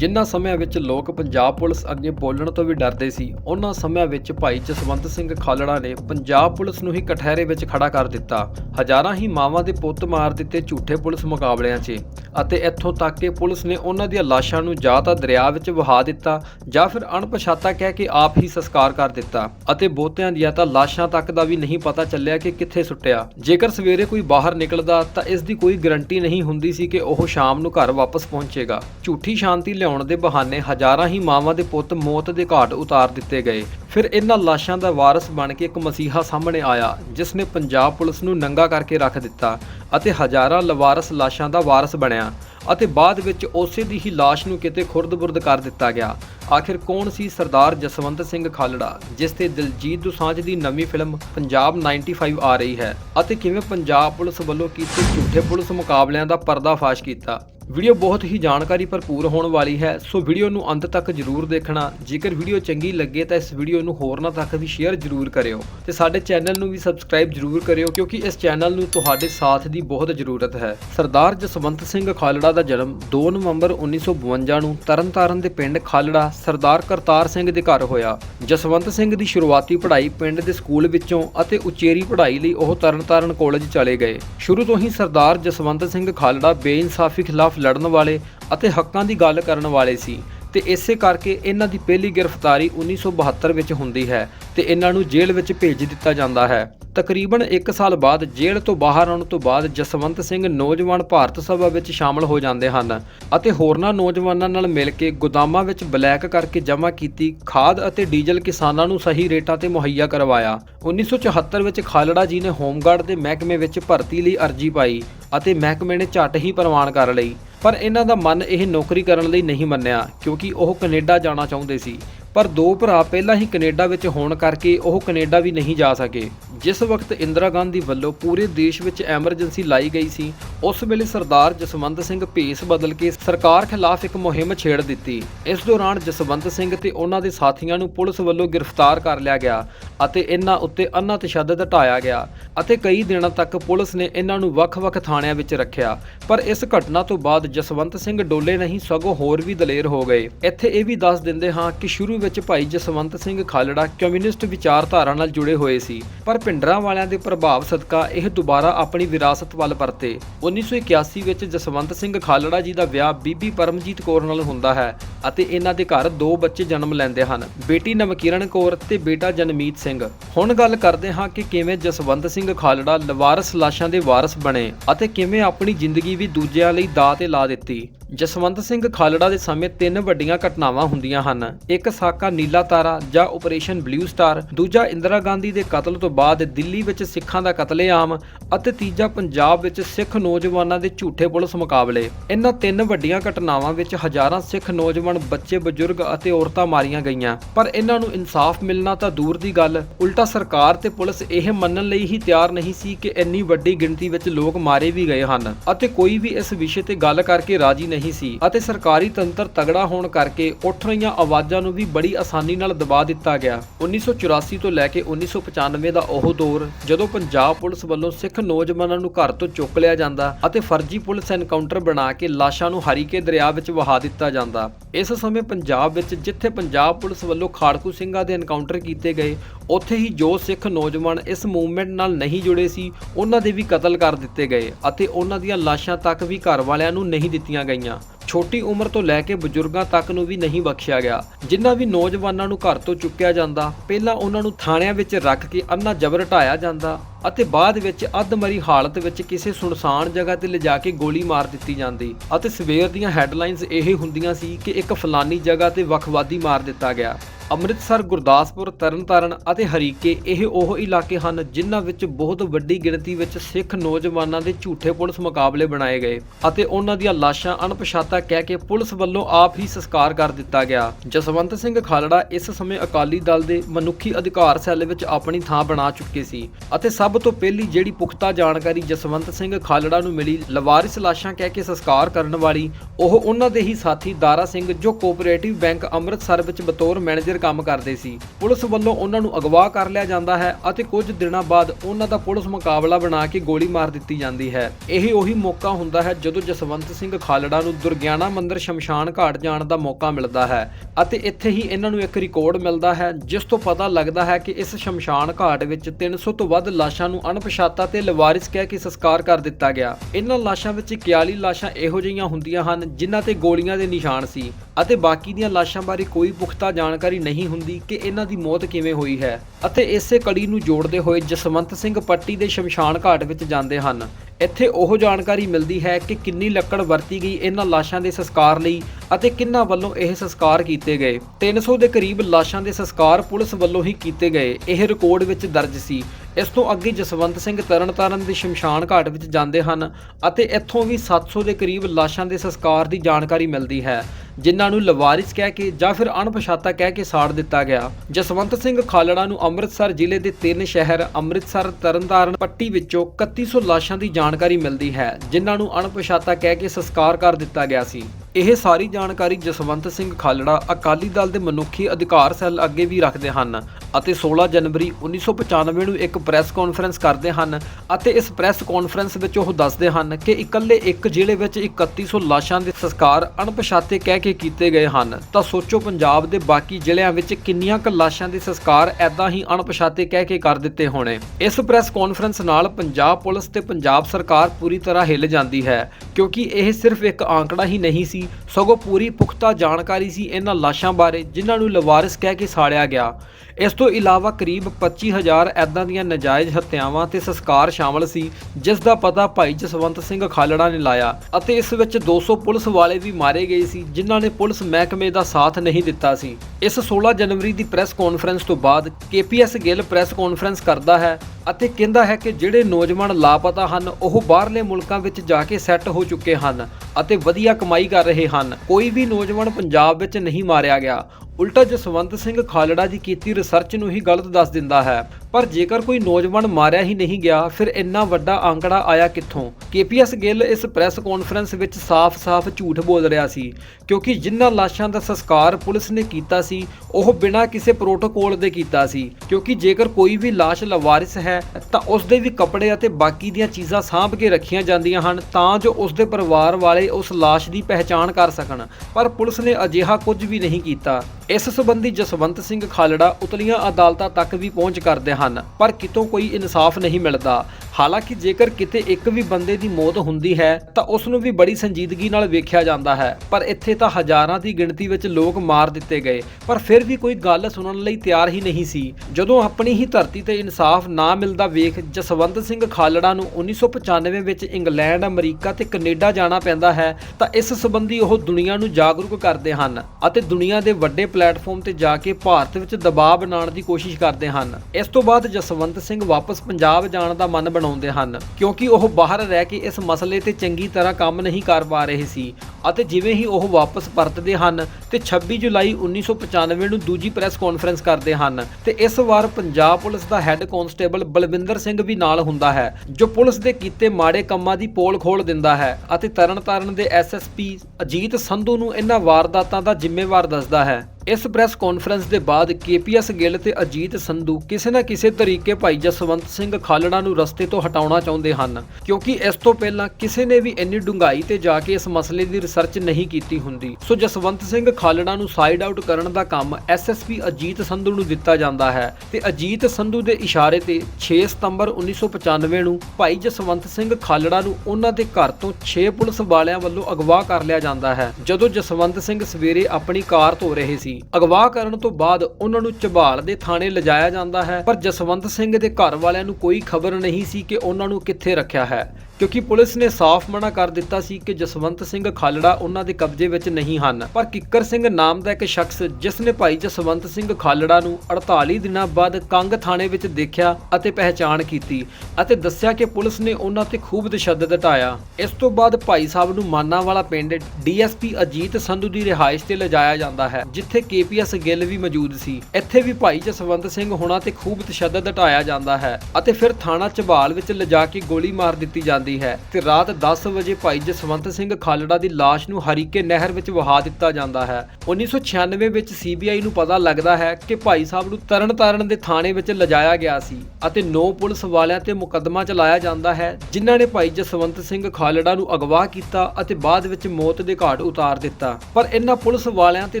ਜਿਨ੍ਹਾਂ ਸਮਿਆਂ ਵਿੱਚ ਲੋਕ ਪੰਜਾਬ ਪੁਲਿਸ ਅੱਗੇ ਬੋਲਣ ਤੋਂ ਵੀ ਡਰਦੇ ਸੀ, ਉਹਨਾਂ ਸਮਿਆਂ ਵਿੱਚ ਭਾਈ ਜਸਵੰਤ ਸਿੰਘ ਖਾਲੜਾ ਨੇ ਪੰਜਾਬ ਪੁਲਿਸ ਨੂੰ ਹੀ ਕਠਹਿਰੇ ਵਿੱਚ ਖੜਾ ਕਰ ਦਿੱਤਾ। ਹਜ਼ਾਰਾਂ ਹੀ ਮਾਵਾਂ ਦੇ ਪੁੱਤ ਮਾਰ ਦਿੱਤੇ ਝੂਠੇ ਪੁਲਿਸ ਮੁਕਾਬਲਿਆਂ 'ਚ ਅਤੇ ਇੱਥੋਂ ਤੱਕ ਕਿ ਪੁਲਿਸ ਨੇ ਉਹਨਾਂ ਦੀਆਂ ਲਾਸ਼ਾਂ ਨੂੰ ਜਾਂ ਤਾਂ ਦਰਿਆ ਵਿੱਚ ਵਹਾ ਦਿੱਤਾ ਜਾਂ ਫਿਰ ਅਣਪਛਾਤਾ ਕਹਿ ਕੇ ਆਪ ਹੀ ਸੰਸਕਾਰ ਕਰ ਦਿੱਤਾ ਅਤੇ ਬਹੁਤਿਆਂ ਦੀਆਂ ਤਾਂ ਲਾਸ਼ਾਂ ਤੱਕ ਦਾ ਵੀ ਨਹੀਂ ਪਤਾ ਚੱਲਿਆ ਕਿ ਕਿੱਥੇ ਸੁੱਟਿਆ। ਜੇਕਰ ਸਵੇਰੇ ਕੋਈ ਬਾਹਰ ਨਿਕਲਦਾ ਤਾਂ ਇਸ ਦੀ ਕੋਈ ਗਰੰਟੀ ਨਹੀਂ ਹੁੰਦੀ ਸੀ ਕਿ ਉਹ ਸ਼ਾਮ ਨੂੰ ਘਰ ਵਾਪਸ ਪਹੁੰਚੇਗਾ। ਝੂਠੀ ਸ਼ਾਂਤੀ ਲਿਆਉਣ ਦੇ ਬਹਾਨੇ ਹਜ਼ਾਰਾਂ ਹੀ ਮਾਵਾਂ ਦੇ ਪੁੱਤ ਮੌਤ ਦੇ ਘਾਟ ਉਤਾਰ ਦਿੱਤੇ ਗਏ। ਫਿਰ ਇਹਨਾਂ ਲਾਸ਼ਾਂ ਦਾ ਵਾਰਸ ਬਣ ਕੇ ਇੱਕ ਮਸੀਹਾ ਸਾਹਮਣੇ ਆਇਆ, ਜਿਸ ਨੇ ਪੰਜਾਬ ਪੁਲਿਸ ਨੂੰ ਨੰਗਾ ਕਰਕੇ ਰੱਖ ਦਿੱਤਾ ਅਤੇ ਹਜ਼ਾਰਾਂ ਲਵਾਰਸ ਲਾਸ਼ਾਂ ਦਾ ਵਾਰਸ ਬਣਿਆ ਅਤੇ ਬਾਅਦ ਵਿੱਚ ਉਸੇ ਦੀ ਹੀ ਲਾਸ਼ ਨੂੰ ਕਿਤੇ ਖੁਰਦ-ਬੁਰਦ ਕਰ ਦਿੱਤਾ ਗਿਆ। ਆਖਿਰ ਕੌਣ ਸੀ ਸਰਦਾਰ ਜਸਵੰਤ ਸਿੰਘ ਖਾਲੜਾ, ਜਿਸ ਤੇ ਦਿਲਜੀਤ ਦੁਸਾਂਝ ਦੀ ਨਵੀਂ ਫਿਲਮ ਪੰਜਾਬ 95 ਆ ਰਹੀ ਹੈ ਅਤੇ ਕਿਵੇਂ ਪੰਜਾਬ ਪੁਲਿਸ ਵੱਲੋਂ ਕੀਤੇ ਝੂਠੇ ਪੁਲਿਸ ਮੁਕਾਬਲਿਆਂ ਦਾ ਪਰਦਾਫਾਸ਼ ਕੀਤਾ? ਵੀਡੀਓ ਬਹੁਤ ਹੀ ਜਾਣਕਾਰੀ ਭਰਪੂਰ ਹੋਣ ਵਾਲੀ ਹੈ, ਸੋ ਵੀਡੀਓ ਨੂੰ ਅੰਤ ਤੱਕ ਜਰੂਰ ਦੇਖਣਾ। ਜੇਕਰ ਵੀਡੀਓ ਚੰਗੀ ਲੱਗੇ ਤਾਂ ਇਸ ਵੀਡੀਓ ਨੂੰ ਹੋਰਨਾਂ ਤੱਕ ਵੀ ਸ਼ੇਅਰ ਜਰੂਰ ਕਰਿਓ ਤੇ ਸਾਡੇ ਚੈਨਲ ਨੂੰ ਵੀ ਸਬਸਕ੍ਰਾਈਬ ਜਰੂਰ ਕਰਿਓ, ਕਿਉਂਕਿ ਇਸ ਚੈਨਲ ਨੂੰ ਤੁਹਾਡੇ ਸਾਥ ਦੀ ਬਹੁਤ ਜ਼ਰੂਰਤ ਹੈ। ਸਰਦਾਰ ਜਸਵੰਤ ਸਿੰਘ ਖਾਲੜਾ ਦਾ ਜਨਮ 2 ਨਵੰਬਰ 1952 ਨੂੰ ਤਰਨਤਾਰਨ ਦੇ ਪਿੰਡ ਖਾਲੜਾ ਸਰਦਾਰ ਕਰਤਾਰ ਸਿੰਘ ਦੇ ਘਰ ਹੋਇਆ। ਜਸਵੰਤ ਸਿੰਘ ਦੀ ਸ਼ੁਰੂਆਤੀ ਪੜ੍ਹਾਈ ਪਿੰਡ ਦੇ ਸਕੂਲ ਵਿੱਚੋਂ ਅਤੇ ਉਚੇਰੀ ਪੜ੍ਹਾਈ ਲਈ ਉਹ ਤਰਨਤਾਰਨ ਕਾਲਜ ਚਲੇ ਗਏ। ਸ਼ੁਰੂ ਤੋਂ ਹੀ ਸਰਦਾਰ ਜਸਵੰਤ ਸਿੰਘ ਖਾਲੜਾ ਬੇਇਨਸਾਫੀ ਖਿਲਾਫ ਲੜਨ ਵਾਲੇ ਅਤੇ ਹੱਕਾਂ ਦੀ ਗੱਲ ਕਰਨ ਵਾਲੇ ਸੀ ਤੇ ਇਸੇ ਕਰਕੇ ਇਹਨਾਂ ਦੀ ਪਹਿਲੀ ਗ੍ਰਿਫਤਾਰੀ 1972 ਵਿੱਚ ਹੁੰਦੀ ਹੈ। ਤੇ ਇਹਨਾਂ ਨੂੰ ਜੇਲ੍ਹ ਵਿੱਚ ਭੇਜ ਦਿੱਤਾ ਜਾਂਦਾ ਹੈ। ਤਕਰੀਬਨ 1 ਸਾਲ ਬਾਅਦ ਜੇਲ੍ਹ ਤੋਂ ਬਾਹਰ ਆਉਣ ਤੋਂ ਬਾਅਦ ਜਸਵੰਤ ਸਿੰਘ ਨੌਜਵਾਨ ਭਾਰਤ ਸਭਾ ਵਿੱਚ ਸ਼ਾਮਲ ਹੋ ਜਾਂਦੇ ਹਨ ਅਤੇ ਹੋਰਨਾਂ ਨੌਜਵਾਨਾਂ ਨਾਲ ਮਿਲ ਕੇ ਗੋਦਾਮਾਂ ਵਿੱਚ ਬਲੈਕ ਕਰਕੇ ਜਮ੍ਹਾਂ ਕੀਤੀ ਖਾਦ ਅਤੇ ਡੀਜ਼ਲ ਕਿਸਾਨਾਂ ਨੂੰ ਸਹੀ ਰੇਟਾਂ ਤੇ ਮੁਹੱਈਆ ਕਰਵਾਇਆ। 1974 ਵਿੱਚ ਖਾਲੜਾ ਜੀ ਨੇ ਹੋਮਗਾਰਡ ਦੇ ਮਹਿਕਮੇ ਵਿੱਚ ਭਰਤੀ ਲਈ ਅਰਜ਼ੀ ਪਾਈ ਅਤੇ ਮਹਿਕਮੇ ਨੇ ਝੱਟ ਹੀ ਪ੍ਰਵਾਨ ਕਰ ਲਈ। ਪਰ ਇਹਨਾਂ ਦਾ ਮਨ ਇਹ ਨੌਕਰੀ ਕਰਨ ਲਈ ਨਹੀਂ ਮੰਨਿਆ, ਕਿਉਂਕਿ ਉਹ ਕੈਨੇਡਾ ਜਾਣਾ ਚਾਹੁੰਦੇ ਸੀ। ਪਰ ਦੋ ਭਰਾ ਪਹਿਲਾਂ ਹੀ ਕੈਨੇਡਾ ਵਿੱਚ ਹੋਣ ਕਰਕੇ ਉਹ ਕੈਨੇਡਾ ਵੀ ਨਹੀਂ ਜਾ ਸਕੇ। ਜਿਸ ਵਕਤ ਇੰਦਰਾ ਗਾਂਧੀ ਵੱਲੋਂ ਪੂਰੇ ਦੇਸ਼ ਵਿੱਚ ਐਮਰਜੈਂਸੀ ਲਾਈ ਗਈ ਸੀ, ਉਸ ਵੇਲੇ ਸਰਦਾਰ ਜਸਵੰਤ ਸਿੰਘ ਭੇਸ ਬਦਲ ਕੇ ਸਰਕਾਰ ਖਿਲਾਫ ਇੱਕ ਮੁਹਿੰਮ ਛੇੜ ਦਿੱਤੀ। ਇਸ ਦੌਰਾਨ ਜਸਵੰਤ ਸਿੰਘ ਤੇ ਉਹਨਾਂ ਦੇ ਸਾਥੀਆਂ ਨੂੰ ਪੁਲਿਸ ਵੱਲੋਂ ਗ੍ਰਿਫਤਾਰ ਕਰ ਲਿਆ ਗਿਆ ਅਤੇ ਇਹਨਾਂ ਉੱਤੇ ਅੰਨਾ ਤਸ਼ੱਦਦ ਢਾਇਆ ਗਿਆ ਅਤੇ ਕਈ ਦਿਨਾਂ ਤੱਕ ਪੁਲਿਸ ਨੇ ਇਹਨਾਂ ਨੂੰ ਵੱਖ-ਵੱਖ ਥਾਣਿਆਂ ਵਿੱਚ ਰੱਖਿਆ। ਪਰ ਇਸ ਘਟਨਾ ਤੋਂ ਬਾਅਦ ਜਸਵੰਤ ਸਿੰਘ ਡੋਲੇ ਨਹੀਂ, ਸਗੋਂ ਹੋਰ ਵੀ ਦਲੇਰ ਹੋ ਗਏ। ਇੱਥੇ ਇਹ ਵੀ ਦੱਸ ਦਿੰਦੇ ਹਾਂ ਕਿ ਸ਼ੁਰੂ ਵਿੱਚ ਭਾਈ ਜਸਵੰਤ ਸਿੰਘ ਖਾਲੜਾ ਕਮਿਊਨਿਸਟ ਵਿਚਾਰਧਾਰਾ ਨਾਲ ਜੁੜੇ ਹੋਏ ਸੀ। ਪਰ ਪਿੰਡਰਾਂ ਵਾਲਿਆਂ ਦੇ ਪ੍ਰਭਾਵ ਸਦਕਾ ਇਹ ਦੁਬਾਰਾ ਆਪਣੀ ਵਿਰਾਸਤ ਵੱਲ ਪਰਤੇ 1981 ਵਿੱਚ ਜਸਵੰਤ ਸਿੰਘ ਖਾਲੜਾ ਜੀ ਦਾ ਵਿਆਹ ਬੀਬੀ ਪਰਮਜੀਤ ਕੌਰ ਨਾਲ ਹੁੰਦਾ ਹੈ। ਅਤੇ ਇਹਨਾਂ ਦੇ ਘਰ ਦੋ ਬੱਚੇ ਜਨਮ ਲੈਂਦੇ ਹਨ। ਬੇਟੀ ਨਵਕਿਰਨ ਕੌਰ ਤੇ ਬੇਟਾ ਜਨਮੀਤ ਸਿੰਘ। ਹੁਣ ਗੱਲ ਕਰਦੇ ਹਾਂ ਕਿ ਕਿਵੇਂ ਜਸਵੰਤ ਸਿੰਘ ਖਾਲੜਾ ਲਵਾਰਸ ਲਾਸ਼ਾਂ ਦੇ ਵਾਰਸ ਬਣੇ ਅਤੇ ਕਿਵੇਂ ਆਪਣੀ ਜ਼ਿੰਦਗੀ ਵੀ ਦੂਜਿਆਂ ਲਈ ਦਾਅ ਤੇ ਲਾ ਦਿੱਤੀ। ਜਸਵੰਤ ਸਿੰਘ ਖਾਲੜਾ ਦੇ ਸਮੇਂ ਤਿੰਨ ਵੱਡੀਆਂ ਘਟਨਾਵਾਂ ਹੁੰਦੀਆਂ ਹਨ। ਇੱਕ ਸਾਕਾ ਨੀਲਾ ਤਾਰਾ ਜਾਂ ਆਪਰੇਸ਼ਨ ਬਲੂ ਸਟਾਰ, ਦੂਜਾ ਇੰਦਰਾ ਗਾਂਧੀ ਦੇ ਕਤਲ ਤੋਂ ਬਾਅਦ ਦਿੱਲੀ ਵਿੱਚ ਸਿੱਖਾਂ ਦਾ ਕਤਲੇਆਮ ਅਤੇ ਤੀਜਾ ਪੰਜਾਬ ਵਿੱਚ ਸਿੱਖ ਨੌਜਵਾਨਾਂ ਦੇ ਝੂਠੇ ਪੁਲਿਸ ਮੁਕਾਬਲੇ। ਇਹਨਾਂ ਤਿੰਨ ਵੱਡੀਆਂ ਘਟਨਾਵਾਂ ਵਿੱਚ ਹਜ਼ਾਰਾਂ ਸਿੱਖ ਨੌਜਵਾਨ ਬੱਚੇ, ਬਜ਼ੁਰਗ ਅਤੇ ਔਰਤਾਂ ਮਾਰੀਆਂ ਗਈਆਂ। ਪਰ ਇਹਨਾਂ ਨੂੰ ਇਨਸਾਫ ਮਿਲਣਾ ਤਾਂ ਦੂਰ ਦੀ ਗੱਲ। ਉਲਟਾ ਸਰਕਾਰ ਤੇ ਪੁਲਿਸ ਇਹ ਮੰਨਣ ਲਈ ਹੀ ਤਿਆਰ ਨਹੀਂ ਸੀ ਕਿ ਇੰਨੀ ਵੱਡੀ ਗਿਣਤੀ ਵਿੱਚ ਲੋਕ ਮਾਰੇ ਵੀ ਗਏ ਹਨ ਅਤੇ ਕੋਈ ਵੀ ਇਸ ਵਿਸ਼ੇ ਤੇ ਗੱਲ ਕਰਕੇ ਰਾਜੀ ਨਹੀਂ ਸੀ ਅਤੇ ਸਰਕਾਰੀ ਤੰਤਰ ਤਗੜਾ ਹੋਣ ਕਰਕੇ ਉੱਠ ਰਹੀਆਂ ਆਵਾਜ਼ਾਂ ਨੂੰ ਵੀ ਬੜੀ ਆਸਾਨੀ ਨਾਲ ਦਬਾ ਦਿੱਤਾ ਗਿਆ। 1984 ਤੋਂ ਲੈ ਕੇ 1995 ਦਾ ਉਹ ਦੌਰ, ਜਦੋਂ ਪੰਜਾਬ ਪੁਲਿਸ ਵੱਲੋਂ ਸਿੱਖ ਨੌਜਵਾਨਾਂ ਨੂੰ ਘਰ ਤੋਂ ਚੁੱਕ ਲਿਆ ਜਾਂਦਾ ਅਤੇ ਫਰਜ਼ੀ ਪੁਲਿਸ ਐਨਕਾਊਂਟਰ ਬਣਾ ਕੇ ਲਾਸ਼ਾਂ ਨੂੰ ਹਰੀਕੇ ਦਰਿਆ ਵਿੱਚ ਵਹਾ ਦਿੱਤਾ ਜਾਂਦਾ। ਇਸ ਸਮੇਂ ਪੰਜਾਬ ਵਿੱਚ ਜਿੱਥੇ ਪੰਜਾਬ ਪੁਲਿਸ ਵੱਲੋਂ ਖਾੜਕੂ ਸਿੰਘਾਂ ਦੇ ਐਨਕਾਊਂਟਰ ਕੀਤੇ ਗਏ, ਉੱਥੇ ਹੀ ਜੋ ਸਿੱਖ ਨੌਜਵਾਨ ਇਸ ਮੂਵਮੈਂਟ ਨਾਲ ਨਹੀਂ ਜੁੜੇ ਸੀ, ਉਹਨਾਂ ਦੇ ਵੀ ਕਤਲ ਕਰ ਦਿੱਤੇ ਗਏ ਅਤੇ ਉਹਨਾਂ ਦੀਆਂ ਲਾਸ਼ਾਂ ਤੱਕ ਵੀ ਘਰ ਵਾਲਿਆਂ ਨੂੰ ਨਹੀਂ ਦਿੱਤੀਆਂ ਗਈਆਂ। ਛੋਟੀ ਉਮਰ ਤੋਂ ਲੈ ਕੇ ਬਜ਼ੁਰਗਾਂ ਤੱਕ ਨੂੰ ਵੀ ਨਹੀਂ ਬਖਸ਼ਿਆ ਗਿਆ। ਜਿਨ੍ਹਾਂ ਵੀ ਨੌਜਵਾਨਾਂ ਨੂੰ ਘਰ ਤੋਂ ਚੁੱਕਿਆ ਜਾਂਦਾ, ਪਹਿਲਾਂ ਉਹਨਾਂ ਨੂੰ ਥਾਣਿਆਂ ਵਿੱਚ ਰੱਖ ਕੇ ਅੰਨਾ ਜ਼ਬਰ ਢਾਇਆ ਜਾਂਦਾ ਅਤੇ ਬਾਅਦ ਵਿੱਚ ਅੱਧਮਰੀ ਹਾਲਤ ਵਿੱਚ ਕਿਸੇ ਸੁਨਸਾਨ ਜਗ੍ਹਾ ਤੇ ਲਿਜਾ ਕੇ ਗੋਲੀ ਮਾਰ ਦਿੱਤੀ ਜਾਂਦੀ ਅਤੇ ਸਵੇਰ ਦੀਆਂ ਹੈਡਲਾਈਨਸ ਇਹ ਹੁੰਦੀਆਂ ਸੀ ਕਿ ਇੱਕ ਫਲਾਨੀ ਜਗ੍ਹਾ ਤੇ ਵੱਖਵਾਦੀ ਮਾਰ ਦਿੱਤਾ ਗਿਆ। ਅੰਮ੍ਰਿਤਸਰ, ਗੁਰਦਾਸਪੁਰ, ਤਰਨਤਾਰਨ ਅਤੇ ਹਰੀਕੇ ਇਹ ਉਹ ਇਲਾਕੇ ਹਨ ਜਿਨ੍ਹਾਂ ਵਿੱਚ ਬਹੁਤ ਵੱਡੀ ਗਿਣਤੀ ਵਿੱਚ ਸਿੱਖ ਨੌਜਵਾਨਾਂ ਦੇ ਝੂਠੇ ਪੁਲਿਸ ਮੁਕਾਬਲੇ ਬਣਾਏ ਗਏ ਅਤੇ ਉਹਨਾਂ ਦੀਆਂ ਲਾਸ਼ਾਂ ਅਣਪਛਾਤਾ ਕਹਿ ਕੇ ਪੁਲਿਸ ਵੱਲੋਂ ਆਪ ਹੀ ਸੰਸਕਾਰ ਕਰ ਦਿੱਤਾ ਗਿਆ। ਜਸਵੰਤ ਸਿੰਘ ਖਾਲੜਾ ਇਸ ਸਮੇਂ ਅਕਾਲੀ ਦਲ ਦੇ ਮਨੁੱਖੀ ਅਧਿਕਾਰ ਸੈੱਲ ਵਿੱਚ ਆਪਣੀ ਥਾਂ ਬਣਾ ਚੁੱਕੇ ਸੀ ਅਤੇ ਸਭ ਸਭ ਤੋਂ ਪਹਿਲੀ ਜਿਹੜੀ ਪੁਖਤਾ ਜਾਣਕਾਰੀ ਜਸਵੰਤ ਸਿੰਘ ਖਾਲੜਾ ਨੂੰ ਮਿਲੀ, ਲਵਾਰਿਸ ਲਾਸ਼ਾਂ ਕਹਿ ਕੇ ਸੰਸਕਾਰ ਕਰਨ ਵਾਲੀ, ਉਹ ਉਹਨਾਂ ਦੇ ਹੀ ਸਾਥੀ ਦਾਰਾ ਸਿੰਘ ਜੋ ਕੋਆਪਰੇਟਿਵ ਬੈਂਕ ਅੰਮ੍ਰਿਤਸਰ ਵਿੱਚ ਬਤੌਰ ਮੈਨੇਜਰ ਕੰਮ ਕਰਦੇ ਸੀ। ਪੁਲਿਸ ਵੱਲੋਂ ਉਹਨਾਂ ਨੂੰ ਅਗਵਾ ਕਰ ਲਿਆ ਜਾਂਦਾ ਹੈ ਅਤੇ ਕੁਝ ਦਿਨਾਂ ਬਾਅਦ ਉਹਨਾਂ ਦਾ ਪੁਲਿਸ ਮੁਕਾਬਲਾ ਬਣਾ ਕੇ ਗੋਲੀ ਮਾਰ ਦਿੱਤੀ ਜਾਂਦੀ ਹੈ। ਇਹ ਉਹੀ ਮੌਕਾ ਹੁੰਦਾ ਹੈ ਜਦੋਂ ਜਸਵੰਤ ਸਿੰਘ ਖਾਲੜਾ ਨੂੰ ਦੁਰਗਿਆਨਾ ਮੰਦਿਰ ਸ਼ਮਸ਼ਾਨ ਘਾਟ ਜਾਣ ਦਾ ਮੌਕਾ ਮਿਲਦਾ ਹੈ ਅਤੇ ਇੱਥੇ ਹੀ ਇਹਨਾਂ ਨੂੰ ਇੱਕ ਰਿਕਾਰਡ ਮਿਲਦਾ ਹੈ, ਜਿਸ ਤੋਂ ਪਤਾ ਲੱਗਦਾ ਹੈ ਕਿ ਇਸ ਸ਼ਮਸ਼ਾਨ ਘਾਟ ਵਿੱਚ 300 ਤੋਂ ਵੱਧ ਲਾਸ਼ਾਂ ਨੂੰ ਅਣਪਛਾਤਾ ਤੇ ਲਵਾਰਿਸ ਕਹਿ ਕੇ ਸੰਸਕਾਰ ਕਰ ਦਿੱਤਾ ਗਿਆ। ਇਹਨਾਂ ਲਾਸ਼ਾਂ ਵਿੱਚ 41 ਲਾਸ਼ਾਂ ਇਹੋ ਜਿਹੀਆਂ ਹੁੰਦੀਆਂ ਹਨ ਜਿਨ੍ਹਾਂ ਤੇ ਗੋਲੀਆਂ ਦੇ ਨਿਸ਼ਾਨ ਸੀ ਅਤੇ ਬਾਕੀ ਦੀਆਂ ਲਾਸ਼ਾਂ ਬਾਰੇ ਕੋਈ ਪੁਖਤਾ ਜਾਣਕਾਰੀ ਨਹੀਂ ਹੁੰਦੀ ਕਿ ਇਹਨਾਂ ਦੀ ਮੌਤ ਕਿਵੇਂ ਹੋਈ ਹੈ ਅਤੇ ਇਸੇ ਕੜੀ ਨੂੰ ਜੋੜਦੇ ਹੋਏ ਜਸਵੰਤ ਸਿੰਘ ਪੱਟੀ ਦੇ ਸ਼ਮਸ਼ਾਨ ਘਾਟ ਵਿੱਚ ਜਾਂਦੇ ਹਨ। ਇੱਥੇ ਉਹ ਜਾਣਕਾਰੀ ਮਿਲਦੀ ਹੈ ਕਿ ਕਿੰਨੀ ਲੱਕੜ ਵਰਤੀ ਗਈ ਇਹਨਾਂ ਲਾਸ਼ਾਂ ਦੇ ਸੰਸਕਾਰ ਲਈ ਅਤੇ ਕਿੰਨਾ ਵੱਲੋਂ ਇਹ ਸੰਸਕਾਰ ਕੀਤੇ ਗਏ। 300 ਦੇ ਕਰੀਬ ਲਾਸ਼ਾਂ ਦੇ ਸੰਸਕਾਰ ਪੁਲਿਸ ਵੱਲੋਂ ਹੀ ਕੀਤੇ ਗਏ। ਇਹ ਰਿਕਾਰਡ ਵਿੱਚ ਦਰਜ ਸੀ। ਇਸ ਤੋਂ ਅੱਗੇ ਜਸਵੰਤ ਸਿੰਘ ਤਰਨਤਾਰਨ ਦੇ ਸ਼ਮਸ਼ਾਨ ਘਾਟ ਵਿੱਚ ਜਾਂਦੇ ਹਨ ਅਤੇ ਇੱਥੋਂ ਵੀ 700 ਦੇ ਕਰੀਬ ਲਾਸ਼ਾਂ ਦੇ ਸੰਸਕਾਰ ਦੀ ਜਾਣਕਾਰੀ ਮਿਲਦੀ ਹੈ, ਜਿਨ੍ਹਾਂ ਨੂੰ ਲਵਾਰਿਸ ਕਹਿ ਕੇ ਜਾਂ ਫਿਰ ਅਣਪਛਾਤਾ ਕਹਿ ਕੇ ਸਾੜ ਦਿੱਤਾ ਗਿਆ। ਜਸਵੰਤ ਸਿੰਘ ਖਾਲੜਾ ਨੂੰ ਅੰਮ੍ਰਿਤਸਰ ਜ਼ਿਲ੍ਹੇ ਦੇ ਤਿੰਨ ਸ਼ਹਿਰ ਅੰਮ੍ਰਿਤਸਰ, ਤਰਨਤਾਰਨ ਪੱਟੀ ਵਿੱਚੋਂ 3100 ਲਾਸ਼ਾਂ ਦੀ ਜਾਣਕਾਰੀ ਮਿਲਦੀ ਹੈ, ਜਿਨ੍ਹਾਂ ਨੂੰ ਅਣਪਛਾਤਾ ਕਹਿ ਕੇ ਸੰਸਕਾਰ ਕਰ ਦਿੱਤਾ ਗਿਆ ਸੀ। ਇਹ ਸਾਰੀ ਜਾਣਕਾਰੀ ਜਸਵੰਤ ਸਿੰਘ ਖਾਲੜਾ ਅਕਾਲੀ ਦਲ ਦੇ ਮਨੁੱਖੀ ਅਧਿਕਾਰ ਸੈੱਲ ਅੱਗੇ ਵੀ ਰੱਖਦੇ ਹਨ ਅਤੇ 16 ਜਨਵਰੀ 1995 ਨੂੰ ਇੱਕ ਪ੍ਰੈਸ ਕਾਨਫਰੰਸ ਕਰਦੇ ਹਨ ਅਤੇ ਇਸ ਪ੍ਰੈਸ ਕਾਨਫਰੰਸ ਵਿੱਚ ਉਹ ਦੱਸਦੇ ਹਨ ਕਿ ਇਕੱਲੇ ਇੱਕ ਜ਼ਿਲ੍ਹੇ ਵਿੱਚ 3100 ਲਾਸ਼ਾਂ ਦੇ ਸੰਸਕਾਰ ਅਣਪਛਾਤੇ ਕਹਿ ਕੇ ਕੀਤੇ ਗਏ ਹਨ। ਤਾਂ ਸੋਚੋ ਪੰਜਾਬ ਦੇ ਬਾਕੀ ਜ਼ਿਲ੍ਹਿਆਂ ਵਿੱਚ ਕਿੰਨੀਆਂ ਕੁ ਲਾਸ਼ਾਂ ਦੇ ਸੰਸਕਾਰ ਐਦਾਂ ਹੀ ਅਣਪਛਾਤੇ ਕਹਿ ਕੇ ਕਰ ਦਿੱਤੇ ਹੋਣੇ। ਇਸ ਪ੍ਰੈਸ ਕਾਨਫਰੰਸ ਨਾਲ ਪੰਜਾਬ ਪੁਲਿਸ ਤੇ ਪੰਜਾਬ ਸਰਕਾਰ ਪੂਰੀ ਤਰ੍ਹਾਂ ਹਿੱਲ ਜਾਂਦੀ ਹੈ ਕਿਉਂਕਿ ਇਹ ਸਿਰਫ ਇੱਕ ਆંકੜਾ ਹੀ ਨਹੀਂ ਸੀ ਸਗੋਂ ਪੂਰੀ ਪੁਖਤਾ ਜਾਣਕਾਰੀ ਸੀ ਇਹਨਾਂ ਲਾਸ਼ਾਂ ਬਾਰੇ, ਜਿਨ੍ਹਾਂ ਨੂੰ ਲਵਾਰਿਸ ਕਹਿ ਕੇ ਸਾੜਿਆ ਗਿਆ। ਇਸ ਤੋਂ ਇਲਾਵਾ ਕਰੀਬ 25000 ਐਦਾਂ ਦੀਆਂ ਨਜਾਇਜ਼ ਹੱਤਿਆਵਾਂ ਤੇ ਸੰਸਕਾਰ ਸ਼ਾਮਲ ਸੀ, ਜਿਸ ਦਾ ਪਤਾ ਭਾਈ ਜਸਵੰਤ ਸਿੰਘ ਖਾਲੜਾ ਨੇ ਲਾਇਆ ਅਤੇ ਇਸ ਵਿੱਚ 200 ਪੁਲਿਸ ਵਾਲੇ ਵੀ ਮਾਰੇ ਗਏ ਸੀ, ਜਿਨ੍ਹਾਂ ਨੇ ਪੁਲਿਸ ਮਹਿਕਮੇ ਦਾ ਸਾਥ ਨਹੀਂ ਦਿੱਤਾ ਸੀ। ਇਸ 16 ਜਨਵਰੀ ਦੀ ਪ੍ਰੈਸ ਕਾਨਫਰੰਸ ਤੋਂ ਬਾਅਦ ਕੇਪੀਐਸ ਗਿੱਲ ਪ੍ਰੈਸ ਕਾਨਫਰੰਸ ਕਰਦਾ ਹੈ ਅਤੇ ਕਹਿੰਦਾ ਹੈ ਕਿ ਜਿਹੜੇ ਨੌਜਵਾਨ ਲਾਪਤਾ ਹਨ, ਉਹ ਬਾਹਰਲੇ ਮੁਲਕਾਂ ਵਿੱਚ ਜਾ ਕੇ ਸੈੱਟ ਹੋ ਚੁੱਕੇ ਹਨ ਅਤੇ ਵਧੀਆ ਕਮਾਈ ਕਰ ਰਹੇ ਹਨ। ਕੋਈ ਵੀ ਨੌਜਵਾਨ ਪੰਜਾਬ ਵਿੱਚ ਨਹੀਂ ਮਾਰਿਆ ਗਿਆ। ਉਲਟਾ ਜਸਵੰਤ ਸਿੰਘ ਖਾਲੜਾ ਦੀ ਕੀਤੀ ਰਿਸਰਚ ਨੂੰ ਹੀ ਗਲਤ ਦੱਸ ਦਿੰਦਾ ਹੈ। ਪਰ ਜੇਕਰ ਕੋਈ ਨੌਜਵਾਨ ਮਾਰਿਆ ਹੀ ਨਹੀਂ ਗਿਆ, ਫਿਰ ਇੰਨਾ ਵੱਡਾ ਆંકੜਾ ਆਇਆ ਕਿੱਥੋਂ? ਕੇਪੀਐਸ ਗਿੱਲ ਇਸ ਪ੍ਰੈਸ ਕਾਨਫਰੰਸ ਵਿੱਚ ਸਾਫ਼-ਸਾਫ਼ ਝੂਠ ਬੋਲ ਰਿਹਾ ਸੀ, ਕਿਉਂਕਿ ਜਿਨ੍ਹਾਂ ਲਾਸ਼ਾਂ ਦਾ ਸੰਸਕਾਰ ਪੁਲਿਸ ਨੇ ਕੀਤਾ ਸੀ, ਉਹ ਬਿਨਾਂ ਕਿਸੇ ਪ੍ਰੋਟੋਕੋਲ ਦੇ ਕੀਤਾ ਸੀ। ਕਿਉਂਕਿ ਜੇਕਰ ਕੋਈ ਵੀ ਲਾਸ਼ ਲਵਾਰਿਸ ਹੈ, ਤਾਂ ਉਸ ਦੇ ਵੀ ਕੱਪੜੇ ਅਤੇ ਬਾਕੀ ਦੀਆਂ ਚੀਜ਼ਾਂ ਸਾਂਭ ਕੇ ਰੱਖੀਆਂ ਜਾਂਦੀਆਂ ਹਨ, ਤਾਂ ਜੋ ਉਸ ਦੇ ਪਰਿਵਾਰ ਵਾਲੇ ਉਸ ਲਾਸ਼ ਦੀ ਪਹਿਚਾਣ ਕਰ ਸਕਣ। ਪਰ ਪੁਲਿਸ ਨੇ ਅਜਿਹਾ ਕੁਝ ਵੀ ਨਹੀਂ ਕੀਤਾ। ਇਸ ਸੰਬੰਧੀ ਜਸਵੰਤ ਸਿੰਘ ਖਾਲੜਾ ਉਤਲੀਆਂ ਅਦਾਲਤਾਂ ਤੱਕ ਵੀ ਪਹੁੰਚ ਕਰਦੇ ਹਨ, ਪਰ ਕਿਤੋਂ ਕੋਈ ਇਨਸਾਫ ਨਹੀਂ ਮਿਲਦਾ। ਹਾਲਾਂਕਿ ਜੇਕਰ ਕਿਤੇ ਇੱਕ ਵੀ ਬੰਦੇ ਦੀ ਮੌਤ ਹੁੰਦੀ ਹੈ, ਤਾਂ ਉਸ ਨੂੰ ਵੀ ਬੜੀ ਸੰਜੀਦਗੀ ਨਾਲ ਵੇਖਿਆ ਜਾਂਦਾ ਹੈ। ਪਰ ਇੱਥੇ ਤਾਂ ਹਜ਼ਾਰਾਂ ਦੀ ਗਿਣਤੀ ਵਿੱਚ ਲੋਕ ਮਾਰ ਦਿੱਤੇ ਗਏ। ਪਰ ਫਿਰ ਵੀ ਕੋਈ ਗੱਲ ਸੁਣਨ ਲਈ ਤਿਆਰ ਹੀ ਨਹੀਂ ਸੀ। ਜਦੋਂ ਆਪਣੀ ਹੀ ਧਰਤੀ ਤੇ ਇਨਸਾਫ ਨਾ ਮਿਲਦਾ ਵੇਖ ਜਸਵੰਤ ਸਿੰਘ ਖਾਲੜਾ ਨੂੰ 1995 ਵਿੱਚ ਇੰਗਲੈਂਡ, ਅਮਰੀਕਾ ਤੇ ਕੈਨੇਡਾ ਜਾਣਾ ਪੈਂਦਾ ਹੈ, ਤਾਂ ਇਸ ਸੰਬੰਧੀ ਉਹ ਦੁਨੀਆ ਨੂੰ ਜਾਗਰੂਕ ਕਰਦੇ ਹਨ ਅਤੇ ਦੁਨੀਆ ਦੇ ਵੱਡੇ ਪਲੇਟਫਾਰਮ ਤੇ ਜਾ ਕੇ ਭਾਰਤ ਵਿੱਚ ਦਬਾਅ ਬਣਾਉਣ ਦੀ ਕੋਸ਼ਿਸ਼ ਕਰਦੇ ਹਨ। ਇਸ ਤੋਂ ਬਾਅਦ ਜਸਵੰਤ ਸਿੰਘ ਵਾਪਸ ਪੰਜਾਬ ਜਾਣ ਦਾ ਮਨ ਬਣਾਉਂਦੇ ਹਨ, ਕਿਉਂਕਿ ਉਹ ਬਾਹਰ ਰਹਿ ਕੇ ਇਸ ਮਸਲੇ ਤੇ ਚੰਗੀ ਤਰ੍ਹਾਂ ਕੰਮ ਨਹੀਂ ਕਰ ਪਾ ਰਹੇ ਸੀ ਅਤੇ ਜਿਵੇਂ ਹੀ ਉਹ ਵਾਪਸ ਪਰਤਦੇ ਹਨ ਤੇ 26 ਜੁਲਾਈ 1995 ਨੂੰ ਦੂਜੀ ਪ੍ਰੈਸ ਕਾਨਫਰੰਸ ਕਰਦੇ ਹਨ ਤੇ ਇਸ ਵਾਰ ਪੰਜਾਬ ਪੁਲਿਸ ਦਾ ਹੈੱਡ ਕਾਂਸਟੇਬਲ ਬਲਵਿੰਦਰ ਸਿੰਘ ਵੀ ਨਾਲ ਹੁੰਦਾ ਹੈ, ਜੋ ਪੁਲਿਸ ਦੇ ਕੀਤੇ ਮਾੜੇ ਕੰਮਾਂ ਦੀ ਪੋਲ ਖੋਲ ਦਿੰਦਾ ਹੈ ਅਤੇ ਤਰਨਤਾਰਨ ਦੇ ਐਸਐਸਪੀ ਅਜੀਤ ਸੰਧੂ ਨੂੰ ਇਹਨਾਂ ਵਾਰਦਾਤਾਂ ਦਾ ਜ਼ਿੰਮੇਵਾਰ ਦੱਸਦਾ ਹੈ। ਇਸ ਪ੍ਰੈਸ ਕਾਨਫਰੰਸ ਦੇ ਬਾਅਦ ਕੇਪੀਐਸ ਗਿੱਲ ਤੇ ਅਜੀਤ ਸੰਧੂ ਕਿਸੇ ਨਾ ਕਿਸੇ ਤਰੀਕੇ ਭਾਈ ਜਸਵੰਤ ਸਿੰਘ ਖਾਲੜਾ ਨੂੰ ਰਸਤੇ ਤੋਂ ਹਟਾਉਣਾ ਚਾਹੁੰਦੇ ਹਨ, ਕਿਉਂਕਿ ਇਸ ਤੋਂ ਪਹਿਲਾਂ ਕਿਸੇ ਨੇ ਵੀ ਇੰਨੀ ਡੂੰਘਾਈ ਤੇ ਜਾ ਕੇ ਇਸ ਮਸਲੇ ਦੀ ਰਿਸਰਚ ਨਹੀਂ ਕੀਤੀ ਹੁੰਦੀ। ਸੋ ਜਸਵੰਤ ਸਿੰਘ ਖਾਲੜਾ ਨੂੰ ਸਾਈਡ ਆਊਟ ਕਰਨ ਦਾ ਕੰਮ ਐਸਐਸਪੀ ਅਜੀਤ ਸੰਧੂ ਨੂੰ ਦਿੱਤਾ ਜਾਂਦਾ ਹੈ ਤੇ ਅਜੀਤ ਸੰਧੂ ਦੇ ਇਸ਼ਾਰੇ ਤੇ 6 ਸਤੰਬਰ 1995 ਨੂੰ ਭਾਈ ਜਸਵੰਤ ਸਿੰਘ ਖਾਲੜਾ ਨੂੰ ਉਹਨਾਂ ਦੇ ਘਰ ਤੋਂ 6 ਪੁਲਿਸ ਵਾਲਿਆਂ ਵੱਲੋਂ ਅਗਵਾ ਕਰ ਲਿਆ ਜਾਂਦਾ ਹੈ, ਜਦੋਂ ਜਸਵੰਤ ਸਿੰਘ ਸਵੇਰੇ ਆਪਣੀ ਕਾਰ ਧੋ ਰਹੇ ਸੀ। ਅਗਵਾ ਕਰਨ ਤੋਂ ਬਾਅਦ ਉਹਨਾਂ ਨੂੰ ਝਬਾਲ ਦੇ ਥਾਣੇ ਲਿਜਾਇਆ ਜਾਂਦਾ ਹੈ, ਪਰ ਜਸਵੰਤ ਸਿੰਘ ਦੇ ਘਰ ਵਾਲਿਆਂ ਨੂੰ ਕੋਈ ਖਬਰ ਨਹੀਂ ਸੀ ਕਿ ਉਹਨਾਂ ਨੂੰ ਕਿੱਥੇ ਰੱਖਿਆ ਹੈ। ਕਿਉਂਕਿ ਪੁਲਿਸ ਨੇ ਸਾਫ਼ ਮਨਾ ਕਰ ਦਿੱਤਾ ਸੀ ਕਿ ਜਸਵੰਤ ਸਿੰਘ ਖਾਲੜਾ ਉਹਨਾਂ ਦੇ ਕਬਜ਼ੇ ਵਿੱਚ ਨਹੀਂ ਹਨ। ਪਰ ਕਿੱਕਰ ਸਿੰਘ ਨਾਮ ਦਾ ਇੱਕ ਸ਼ਖਸ, ਜਿਸ ਨੇ ਭਾਈ ਜਸਵੰਤ ਸਿੰਘ ਖਾਲੜਾ ਨੂੰ 48 ਦਿਨਾਂ ਬਾਅਦ ਕੰਗ ਥਾਣੇ ਵਿੱਚ ਦੇਖਿਆ ਅਤੇ ਪਹਿਚਾਣ ਕੀਤੀ ਅਤੇ ਦੱਸਿਆ ਕਿ ਪੁਲਿਸ ਨੇ ਉਹਨਾਂ ਤੇ ਖੂਬ ਤਸ਼ੱਦਦ ਢਾਇਆ ਇਸ ਤੋਂ ਬਾਅਦ ਭਾਈ ਸਾਹਿਬ ਨੂੰ ਮਾਨਾਵਾਲਾ ਪਿੰਡ ਡੀਐਸਪੀ ਅਜੀਤ ਸੰਧੂ ਦੀ ਰਿਹਾਇਸ਼ ਤੇ ਲਿਜਾਇਆ ਜਾਂਦਾ ਹੈ, ਜਿੱਥੇ ਕੇਪੀਐਸ ਗਿੱਲ ਵੀ ਮੌਜੂਦ ਸੀ। ਇੱਥੇ ਵੀ ਭਾਈ ਜਸਵੰਤ ਸਿੰਘ ਹੋਣਾ ਤੇ ਖੂਬ ਤਸ਼ੱਦਦ ਢਾਇਆ ਜਾਂਦਾ ਹੈ ਅਤੇ ਫਿਰ ਥਾਣਾ ਝਬਾਲ ਵਿੱਚ ਲਿਜਾ ਕੇ ਗੋਲੀ ਮਾਰ ਦਿੱਤੀ ਜਾਂਦੀ ਹੈ ਤੇ ਰਾਤ 10 ਵਜੇ ਭਾਈ ਜਸਵੰਤ ਸਿੰਘ ਖਾਲੜਾ ਦੀ ਲਾਸ਼ ਨੂੰ ਹਰੀਕੇ ਨਹਿਰ ਵਿੱਚ ਵਹਾ ਦਿੱਤਾ ਜਾਂਦਾ ਹੈ। 1996 ਵਿੱਚ ਸੀਬੀਆਈ ਨੂੰ ਪਤਾ ਲੱਗਦਾ ਹੈ ਕਿ ਭਾਈ ਸਾਹਿਬ ਨੂੰ ਤਰਨਤਾਰਨ ਦੇ ਥਾਣੇ ਵਿੱਚ ਲਿਜਾਇਆ ਗਿਆ ਸੀ ਅਤੇ ਨੌ ਪੁਲਿਸ ਵਾਲਿਆਂ ਤੇ ਮੁਕੱਦਮਾ ਚਲਾਇਆ ਜਾਂਦਾ ਹੈ, ਜਿਨ੍ਹਾਂ ਨੇ ਭਾਈ ਜਸਵੰਤ ਸਿੰਘ ਖਾਲੜਾ ਨੂੰ ਅਗਵਾ ਕੀਤਾ ਅਤੇ ਬਾਅਦ ਵਿੱਚ ਮੌਤ ਦੇ ਘਾਟ ਉਤਾਰ ਦਿੱਤਾ। ਪਰ ਇਹਨਾਂ ਪੁਲਿਸ ਵਾਲਿਆਂ ਤੇ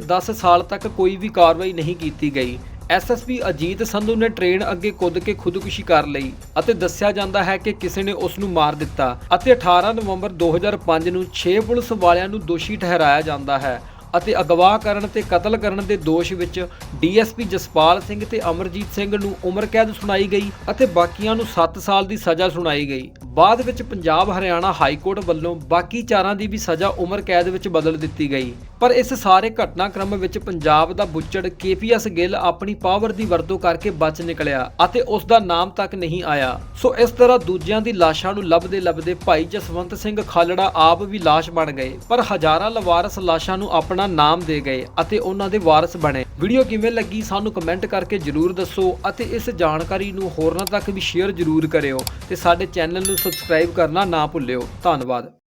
10 ਸਾਲ ਤੱਕ ਕੋਈ ਵੀ ਕਾਰਵਾਈ ਨਹੀਂ ਕੀਤੀ ਗਈ। ਐਸਐਸਪੀ ਅਜੀਤ ਸੰਧੂ ਨੇ ਟ੍ਰੇਨ ਅੱਗੇ ਕੁੱਦ ਕੇ ਖੁਦਕੁਸ਼ੀ ਕਰ ਲਈ ਅਤੇ ਦੱਸਿਆ ਜਾਂਦਾ ਹੈ ਕਿ ਕਿਸੇ ਨੇ ਉਸ ਨੂੰ ਮਾਰ ਦਿੱਤਾ ਅਤੇ 18 ਨਵੰਬਰ 2005 ਨੂੰ 6 ਪੁਲਿਸ ਵਾਲਿਆਂ ਨੂੰ ਦੋਸ਼ੀ ਠਹਿਰਾਇਆ ਜਾਂਦਾ ਹੈ ਅਤੇ ਅਗਵਾ ਕਰਨ ਤੇ ਕਤਲ ਕਰਨ ਦੇ ਦੋਸ਼ ਵਿੱਚ ਡੀਐਸਪੀ ਜਸਪਾਲ ਸਿੰਘ ਤੇ ਅਮਰਜੀਤ ਸਿੰਘ ਨੂੰ ਉਮਰ ਕੈਦ ਸੁਣਾਈ ਗਈ ਅਤੇ ਬਾਕੀਆਂ ਨੂੰ 7 ਸਾਲ ਦੀ ਸਜ਼ਾ ਸੁਣਾਈ ਗਈ। ਬਾਅਦ ਵਿੱਚ ਪੰਜਾਬ ਹਰਿਆਣਾ ਹਾਈ ਕੋਰਟ ਵੱਲੋਂ ਬਾਕੀ ਚਾਰਾਂ ਦੀ ਵੀ ਸਜ਼ਾ ਉਮਰ ਕੈਦ ਵਿੱਚ ਬਦਲ ਦਿੱਤੀ ਗਈ। ਪਰ ਇਸ ਸਾਰੇ ਘਟਨਾਕ੍ਰਮ ਵਿੱਚ ਪੰਜਾਬ ਦਾ ਬੁੱਚੜ ਕੇਪੀਐਸ ਗਿੱਲ ਆਪਣੀ ਪਾਵਰ ਦੀ ਵਰਤੋਂ ਕਰਕੇ ਬਚ ਨਿਕਲਿਆ ਅਤੇ ਉਸ ਦਾ ਨਾਮ ਤੱਕ ਨਹੀਂ ਆਇਆ। ਸੋ ਇਸ ਤਰ੍ਹਾਂ ਦੂਜਿਆਂ ਦੀ ਲਾਸ਼ਾਂ ਨੂੰ ਲੱਭਦੇ ਲੱਭਦੇ ਭਾਈ ਜਸਵੰਤ ਸਿੰਘ ਖਾਲੜਾ ਆਪ ਵੀ ਲਾਸ਼ ਬਣ ਗਏ, ਪਰ ਹਜ਼ਾਰਾਂ ਲਵਾਰਸ ਲਾਸ਼ਾਂ ਨੂੰ ਆਪਣਾ ਨਾਮ ਦੇ ਗਏ ਅਤੇ ਉਹਨਾਂ ਦੇ ਵਾਰਸ ਬਣੇ। ਵੀਡੀਓ ਕਿਵੇਂ ਲੱਗੀ ਸਾਨੂੰ ਕਮੈਂਟ ਕਰਕੇ ਜਰੂਰ ਦੱਸੋ ਅਤੇ ਇਸ ਜਾਣਕਾਰੀ ਨੂੰ ਹੋਰਨਾਂ ਤੱਕ ਵੀ ਸ਼ੇਅਰ ਜਰੂਰ ਕਰਿਓ ਤੇ ਸਾਡੇ ਚੈਨਲ ਨੂੰ ਸਬਸਕ੍ਰਾਈਬ ਕਰਨਾ ਨਾ ਭੁੱਲਿਓ। ਧੰਨਵਾਦ।